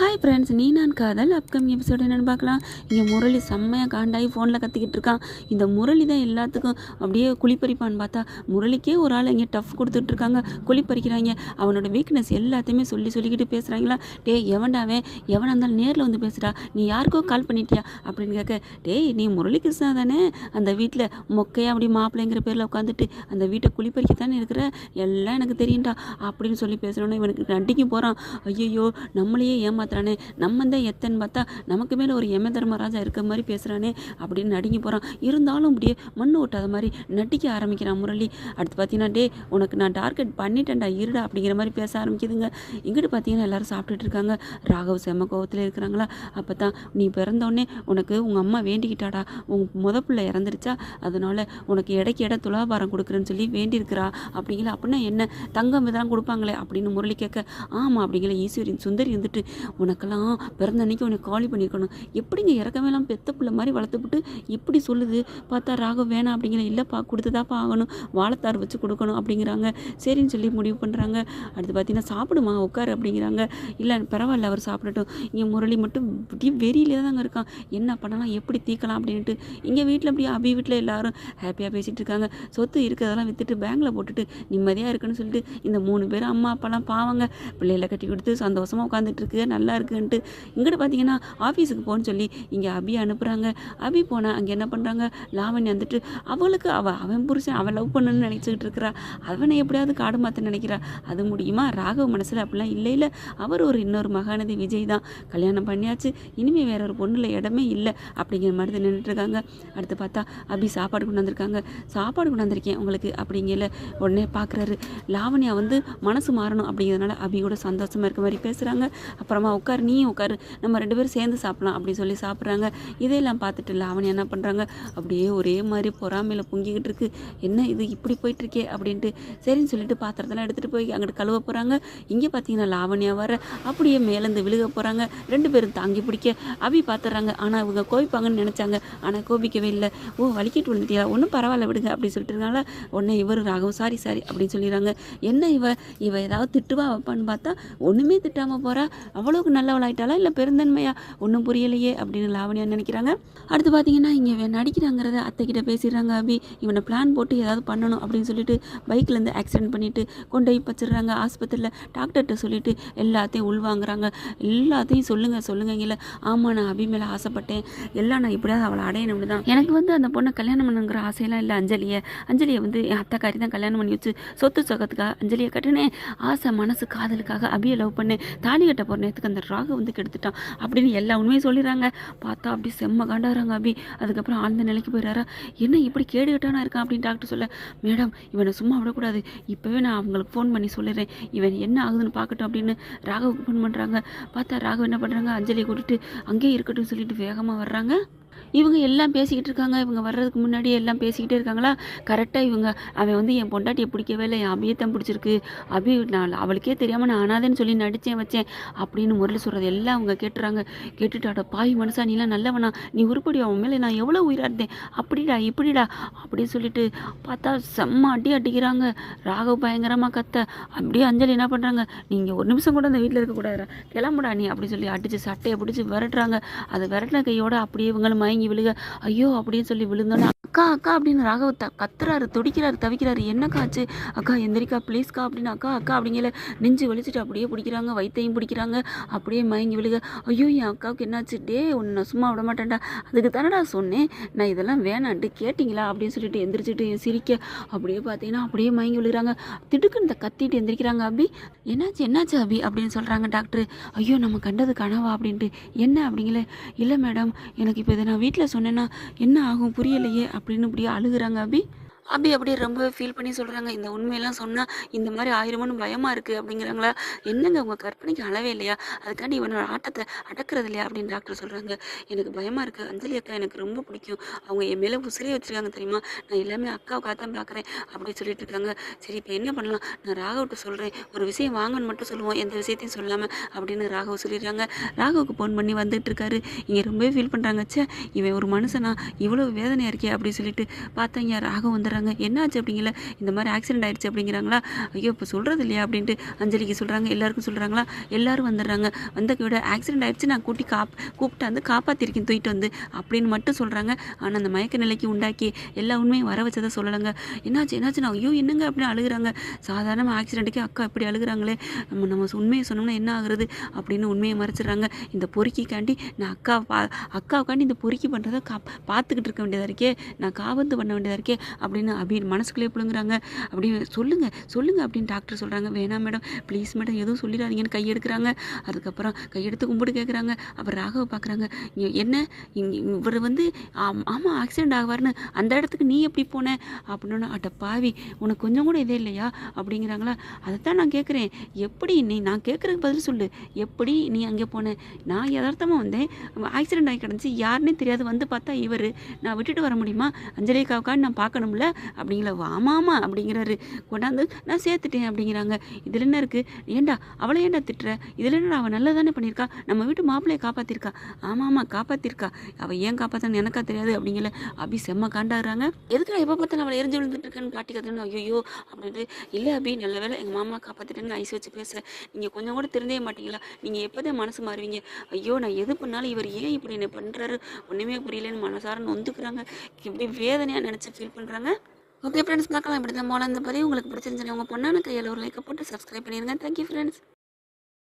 Hi friends நீ நான் காதல் அப்கமிங் எபிசோடு என்னென்னு பார்க்கலாம். இங்கே முரளி செம்மையாக காண்டாகி ஃபோனில் கற்றுக்கிட்டு இருக்கான். இந்த முரளி தான் எல்லாத்துக்கும் அப்படியே குளிப்பறிப்பான்னு பார்த்தா முரளிக்கே ஒரு ஆள் இங்கே டஃப் கொடுத்துட்டு இருக்காங்க. குளிப்பறிக்கிறாங்க. அவனோட வீக்னஸ் எல்லாத்தையுமே சொல்லி சொல்லிக்கிட்டு பேசுகிறாங்களா டேய் எவன்டாவே எவனாக இருந்தாலும் நேரில் வந்து பேசுடா. நீ யாருக்கோ கால் பண்ணிட்டியா? அப்படின்னு கேட்க டேய் நீ முரளி கிருஷ்ணா தானே? அந்த வீட்டில் மொக்கையாக அப்படி மாப்பிள்ளைங்கிற பேரில் உட்காந்துட்டு அந்த வீட்டை குளிப்பறிக்க தானே இருக்கிற? எல்லாம் எனக்கு தெரியும்டா. அப்படின்னு சொல்லி பேசுகிறோன்னே இவனுக்கு நண்டிக்கு போகிறான் ஐயோ நம்மளையே காப்பாற்றுறானே நம்ம தான் எத்தன்னு பார்த்தா நமக்கு மேலே ஒரு யம தர்மராஜா இருக்க மாதிரி பேசுகிறானே அப்படின்னு நடுங்கி போகிறான் இருந்தாலும் அப்படியே மண்ணு ஓட்டாத மாதிரி நடிக்க ஆரம்பிக்கிறான் முரளி. அடுத்து பார்த்தீங்கன்னா டே உனக்கு நான் டார்கெட் பண்ணிட்டேன்டா இருடா அப்படிங்கிற மாதிரி பேச ஆரம்பிக்குதுங்க. இங்கிட்டு பார்த்தீங்கன்னா எல்லாரும் சாப்பிட்டுட்டு இருக்காங்க. ராகவ் செம்ம கோவத்தில் இருக்கிறாங்களா? அப்போ தான் நீ பிறந்தோடனே உனக்கு உங்கள் அம்மா வேண்டிக்கிட்டாடா. உன் முத பிள்ளை இறந்துருச்சா? அதனால உனக்கு இடைக்கு இட துலாபாரம் கொடுக்குறேன்னு சொல்லி வேண்டியிருக்கிறா. அப்படிங்கிற அப்படின்னா என்ன? தங்கம் இதெல்லாம் கொடுப்பாங்களே? அப்படின்னு முரளி கேட்க ஆமாம் அப்படிங்கிற ஈஸ்வரின் சுந்தரி வந்துட்டு உனக்கெல்லாம் பிறந்த அன்னைக்கு உனக்கு காலி பண்ணியிருக்கணும். எப்படிங்க இறக்கவேலாம் பெத்த பிள்ளை மாதிரி வளர்த்துப்புட்டு இப்படி சொல்லுது? பார்த்தா ராகம் வேணாம் அப்படிங்கிற இல்லைப்பா கொடுத்துதாப்பா ஆகணும். வாழைத்தார் வச்சு கொடுக்கணும் அப்படிங்கிறாங்க. சரின்னு சொல்லி முடிவு பண்ணுறாங்க அடுத்து பார்த்தீங்கன்னா சாப்பிடுமா உட்காரு அப்படிங்கிறாங்க. இல்லை பரவாயில்ல அவர் சாப்பிடட்டும். இங்கே முரளி மட்டும் இப்படி வெறியிலே தாங்க இருக்கான். என்ன பண்ணலாம் எப்படி தீக்கலாம் அப்படின்ட்டு இங்கே வீட்டில் அப்படியே அபி வீட்டில் எல்லாரும் ஹாப்பியாக பேசிகிட்டு இருக்காங்க. சொத்து இருக்கிறதெல்லாம் விற்றுட்டு பேங்கில் போட்டுட்டு நிம்மதியாக இருக்குன்னு சொல்லிட்டு இந்த மூணு பேரும் அம்மா அப்பாலாம் பாவங்க. பிள்ளைகளை கட்டி கொடுத்து சந்தோஷமாக உட்காந்துட்டு இருக்கு. நல்லா நல்லா இருக்குன்ட்டு இங்கிட்டு பார்த்தீங்கன்னா ஆஃபீஸுக்கு போன்னு சொல்லி இங்கே அபி அனுப்புகிறாங்க அபி போனால் அங்கே என்ன பண்ணுறாங்க லாவணி வந்துட்டு அவளுக்கு அவள் அவன் புருஷன் அவன் லவ் பண்ணணும்னு நினச்சிக்கிட்டு இருக்கிறா. அவனை எப்படியாவது காடு மாற்ற நினைக்கிறா. அது முடியுமா? ராகவ் மனசில் அப்படிலாம் இல்லை இல்லை. அவர் ஒரு இன்னொரு மகாநதி விஜய் தான். கல்யாணம் பண்ணியாச்சு. இனிமேல் வேற ஒரு பொண்ணில் இடமே இல்லை. அப்படிங்கிற மாதிரி தான் நின்றுட்டு இருக்காங்க. அடுத்து பார்த்தா அபி சாப்பாடு கொண்டு வந்திருக்காங்க. சாப்பாடு கொண்டு வந்திருக்கேன் உங்களுக்கு. அப்படிங்கல உடனே பார்க்குறாரு லாவண்யா வந்து மனசு மாறணும். அப்படிங்கிறதுனால அபியோட சந்தோஷமாக இருக்க மாதிரி பேசுகிறாங்க அப்புறமா உட்காரு நீயும் உட்காரு. நம்ம ரெண்டு பேரும் சேர்ந்து சாப்பிடலாம் அப்படின்னு சொல்லி சாப்பிட்றாங்க. இதையெல்லாம் பார்த்துட்டு லாவண்யா என்ன பண்ணுறாங்க அப்படியே ஒரே மாதிரி பொறாமையில் பொங்கிக்கிட்டு இருக்கு. என்ன இது இப்படி போயிட்டுருக்கே அப்படின்ட்டு. சரின்னு சொல்லிட்டு பாத்திரத்தெல்லாம் எடுத்துகிட்டு போய் அங்கிட்டு கழுவ போகிறாங்க இங்கே பார்த்தீங்கன்னா லாவண்யா வர அப்படியே மேலேருந்து விழுக போகிறாங்க ரெண்டு பேரும் தாங்கி பிடிக்க அபி பார்த்துறாங்க ஆனால் இவங்க கோபிப்பாங்கன்னு நினச்சாங்க. ஆனால் கோபிக்கவே இல்லை. ஓ வலிக்கிட்டு விழுந்துட்டியா? ஒன்றும் பரவாயில்ல விடுங்க அப்படின்னு சொல்லிட்டு உடனே இவர் ராகவும் சாரி சாரி அப்படின்னு சொல்லிடுறாங்க. என்ன இவ? இவ ஏதாவது திட்டுவா வைப்பான்னு பார்த்தா ஒன்றுமே திட்டாமல் போகிறா அவ்வளோ ஓரளவுக்கு நல்லவளாயிட்டாளா? இல்லை பெருந்தன்மையா? ஒன்றும் புரியலையே அப்படின்னு லாவணியா நினைக்கிறாங்க. அடுத்து பார்த்தீங்கன்னா இங்கே இவன் நடிக்கிறாங்கிறத அத்தைக்கிட்ட பேசிடுறாங்க அபி. இவனை பிளான் போட்டு ஏதாவது பண்ணணும் அப்படின்னு சொல்லிட்டு பைக்லேருந்து ஆக்சிடென்ட் பண்ணிவிட்டு கொண்டு போய் வச்சிடுறாங்க ஆஸ்பத்திரியில் டாக்டர்கிட்ட சொல்லிட்டு எல்லாத்தையும் உள்வாங்குறாங்க எல்லாத்தையும் சொல்லுங்க சொல்லுங்கங்கள ஆமாம் நான் அபி மேலே ஆசைப்பட்டேன். எல்லாம் நான் இப்படியாவது அவளை அடையணும்னு தான் எனக்கு வந்து அந்த பொண்ணை கல்யாணம் பண்ணுங்கிற ஆசையெல்லாம் இல்லை அஞ்சலியை. அஞ்சலியை வந்து என் அத்தைக்காரி தான் கல்யாணம் பண்ணி வச்சு சொத்து சொகத்துக்காக அஞ்சலியை கட்டினேன். ஆசை மனசு காதலுக்காக அபியை லவ் பண்ணேன். தாலி கட்ட போகிற நேரத்துக்கு அந்த ராகு வந்து கெடுத்துட்டான் அப்படின்னு எல்லா உண்மையும் சொல்லிடுறாங்க. பார்த்தா அப்படி செம்ம காண்டாகிறாங்க அபி. அதுக்கப்புறம் ஆழ்ந்த நிலைக்கு போயிடுறாரா. என்ன இப்படி கேடுகட்டானா இருக்கான் அப்படின்னு டாக்டர் சொல்ல மேடம் இவனை சும்மா விடக்கூடாது. இப்போவே நான் அவங்களுக்கு ஃபோன் பண்ணி சொல்லிடுறேன். இவன் என்ன ஆகுதுன்னு பார்க்கட்டும் அப்படின்னு ராகவுக்கு ஃபோன் பண்ணுறாங்க பார்த்தா ராகவ் என்ன பண்ணுறாங்க அஞ்சலியை கூட்டிட்டு அங்கேயே இருக்கட்டும் சொல்லிட்டு வேகமாக வர்றாங்க. இவங்க எல்லாம் பேசிக்கிட்டு இருக்காங்க. இவங்க வர்றதுக்கு முன்னாடியே எல்லாம் பேசிக்கிட்டே இருக்காங்களா? கரெக்டாக இவங்க அவன் வந்து என் பொண்டாட்டியை பிடிக்கவே இல்லை என் அபியத்தான் பிடிச்சிருக்கு. அபி நான் அவளுக்கே தெரியாமல் நான் அனாதேன்னு சொல்லி நடித்தேன் வச்சேன் அப்படின்னு முரளி சொல்கிறது எல்லாம் அவங்க கேட்டுறாங்க. கேட்டுட்டாட பாய் மனுஷா நீலாம் நல்லவனா? நீ உருப்படி அவன் மேலே நான் எவ்வளோ உயிராக இருந்தேன்? அப்படிடா இப்படிடா? அப்படின்னு சொல்லிட்டு பார்த்தா செம்ம அடி அடிக்கிறாங்க. ராகவ் பயங்கரமாக கத்த. அப்படியே அஞ்சலி என்ன பண்ணுறாங்க நீங்கள் ஒரு நிமிஷம் கூட அந்த வீட்டில் இருக்கக்கூடாதுடா கிளம்புடா நீ அப்படி சொல்லி அடித்து சட்டையை பிடிச்சி விரட்டுறாங்க. அதை விரட்டின கையோட அப்படியே இவங்களும் மயங்கி விழுக. ஐயோ அப்படின்னு சொல்லி விழுந்தோன்னே அக்கா அக்கா அப்படின்னு ராகவ் த கத்துறாரு துடிக்கிறாரு தவிக்கிறாரு. என்னக்கா ஆச்சு? அக்கா எந்திரிக்கா ப்ளீஸ்க்கா அப்படின்னு அக்கா அக்கா அப்படிங்கிற நெஞ்சு வலிச்சுட்டு அப்படியே பிடிக்கிறாங்க வயிற்றையும் பிடிக்கிறாங்க. அப்படியே மயங்கி விழுக. ஐயோ என் அக்காவுக்கு என்னாச்சு? டே ஒன்று நான் சும்மா விட மாட்டேன்டா. அதுக்கு தானடா சொன்னேன். நான் இதெல்லாம் வேணான்ட்டு கேட்டிங்களா? அப்படின்னு சொல்லிட்டு எந்திரிச்சிட்டு சிரிக்க அப்படியே பார்த்தீங்கன்னா அப்படியே மயங்கி விழுகிறாங்க. திடுக்குன்னு இந்த கத்திட்டு எந்திரிக்கிறாங்க அபி. என்னாச்சு என்னாச்சு அபி? அப்படின்னு சொல்கிறாங்க டாக்டர். ஐயோ நம்ம கண்டது கனவா அப்படின்ட்டு. என்ன அப்படிங்களே இல்லை மேடம் எனக்கு இப்போ இதை நான் வீட்டில் சொன்னேன்னா என்ன ஆகும்? புரியலையே அப்படின்னு இப்படியே அழுகுறாங்க அபி. அபி அப்படியே ரொம்ப ஃபீல் பண்ணி சொல்கிறாங்க இந்த உண்மையெல்லாம் சொன்னால் இந்த மாதிரி ஆயிருமோன்னு பயமாக இருக்குது அப்படிங்கிறாங்களா? என்னங்க உங்கள் கற்பனைக்கு அளவே இல்லையா? அதுக்காண்டி இவனோட ஆட்டத்தை அடக்கிறது இல்லையா அப்படின்னு டாக்டர் சொல்கிறாங்க எனக்கு பயமாக இருக்குது அஞ்சலி அக்கா எனக்கு ரொம்ப பிடிக்கும். அவங்க என் மேலே உசிரியே வச்சுருக்காங்க தெரியுமா? நான் எல்லாமே அக்காவுக்காக தான் பார்க்குறேன் அப்படின்னு சொல்லிட்டு இருக்காங்க. சரி இப்போ என்ன பண்ணலாம்? நான் ராகவ்கிட்ட சொல்கிறேன் ஒரு விஷயம் வாங்கன்னு மட்டும் சொல்லுவோம். எந்த விஷயத்தையும் சொல்லாமல் அப்படின்னு ராகவ் சொல்லிடுறாங்க. ராகவுக்கு ஃபோன் பண்ணி வந்துட்டு இருக்காரு. இங்கே ரொம்பவே ஃபீல் பண்ணுறாங்க ச்சே இவன் ஒரு மனுஷனா? இவ்வளோ வேதனையாக இருக்கே அப்படின்னு சொல்லிட்டு பார்த்தாங்க ராகவ் வந்துடுறாங்க வராங்க என்னாச்சு அப்படிங்கல? இந்த மாதிரி ஆக்சிடென்ட் ஆயிடுச்சு அப்படிங்கிறாங்களா? ஐயோ இப்போ சொல்கிறது இல்லையா? அப்படின்ட்டு அஞ்சலிக்கு சொல்கிறாங்க எல்லாருக்கும் சொல்கிறாங்களா எல்லாரும் வந்துடுறாங்க. வந்த விட ஆக்சிடென்ட் ஆயிடுச்சு. நான் கூட்டி காப் கூப்பிட்டு வந்து காப்பாற்றிருக்கேன் தூக்கிட்டு வந்து அப்படின்னு மட்டும் சொல்கிறாங்க ஆனால் அந்த மயக்க நிலைக்கு உண்டாக்கி எல்லா உண்மையும் வர வச்சதை சொல்லலைங்க. என்னாச்சு? என்னாச்சு? நான் ஐயோ என்னங்க அப்படின்னு அழுகுறாங்க? சாதாரணமாக ஆக்சிடென்ட்டுக்கே அக்கா இப்படி அழுகுறாங்களே. நம்ம நம்ம உண்மையை சொன்னோம்னா என்ன ஆகுறது? அப்படின்னு உண்மையை மறைச்சிடுறாங்க. இந்த பொறுக்கிக்காண்டி நான் அக்கா பா அக்காவுக்காண்டி இந்த பொறுக்கி பண்ணுறதை கா பார்த்துக்கிட்டு இருக்க வேண்டியதாக இருக்கே. நான் காபந்து பண்ண வேண்டியதாக இருக்கே அப்படின்னு அப்படி மனசுக்குள்ளே புழுங்குறாங்க. அப்படி சொல்லுங்கள் சொல்லுங்கள் அப்படின்னு டாக்டர் சொல்கிறாங்க வேணாம் மேடம் ப்ளீஸ் மேடம் எதுவும் சொல்லிடாதீங்கன்னு கையெடுக்கிறாங்க அதுக்கப்புறம் கையெடுத்து கும்பிட்டு கேட்குறாங்க அப்புறம் ராகவ பார்க்குறாங்க என்ன? இவர் வந்து ஆமாம் ஆக்சிடென்ட் ஆகுவார்னு அந்த இடத்துக்கு நீ எப்படி போன? அப்படின்னு அட்ட பாவி உனக்கு கொஞ்சம் கூட இதே இல்லையா? அப்படிங்கிறாங்களா. அதை தான் நான் கேட்குறேன் எப்படி நீ நான் கேட்குறதுக்கு பதில் சொல்லு. எப்படி நீ அங்கே போன? நான் யதார்த்தமாக வந்தேன். ஆக்சிடென்ட் ஆகி கிடந்துச்சு. யாருன்னே தெரியாது. வந்து பார்த்தா இவர். நான் விட்டுட்டு வர முடியுமா? அஞ்சலிக்காவுக்கான்னு நான் பார்க்கணும்ல. அப்படிங்கிற ஆமாம் அப்படிங்கிறாரு. கொண்டாந்து நான் சேர்த்துட்டேன் அப்படிங்கிறாங்க. இதில் என்ன இருக்குது ஏண்டா அவளை ஏன்டா திட்டுற? இதில் என்னடா அவள் நல்லா தானே பண்ணியிருக்கா? நம்ம வீட்டு மாப்பிள்ளையை காப்பாற்றிருக்கா ஆமாம் ஆமாம் காப்பாற்றிருக்கா அவள் ஏன் காப்பாத்தான்னு எனக்கா தெரியாது அப்படிங்கிற அபி செம்ம காண்டாடுறாங்க. எதுக்கு எப்போ பார்த்தாலும் அவளை எரிஞ்சு விழுந்துட்டு இருக்கேன்னு காட்டி ஐயோ அப்படின்ட்டு. இல்லை அபி நல்ல வேளை எங்கள் மாமா காப்பாற்றிட்டேன்னு ஐஸ் வச்சு பேசுகிறேன் நீங்கள் கொஞ்சம் கூட திருந்தே மாட்டீங்களா? நீங்கள் எப்போதான் மனசு மாறுவீங்க? ஐயோ நான் எது பண்ணாலும் இவர் ஏன் இப்படி என்ன பண்ணுறாரு ஒன்றுமே புரியலன்னு மனசார நொந்துக்கிறாங்க. இப்படி வேதனையாக நினச்சி ஃபீல் பண்ணுறாங்க ஓகே ஃப்ரெண்ட்ஸ் பார்க்கலாம். இப்படி தான் போல இந்த பதிவு உங்களுக்கு பிடிச்சிருந்துச்சு உங்கள் பொண்ணான கையில் ஒரு லைக்கை போட்டு சப்ஸ்கிரைப் பண்ணிடுங்க தேங்க்யூ ஃப்ரெண்ட்ஸ்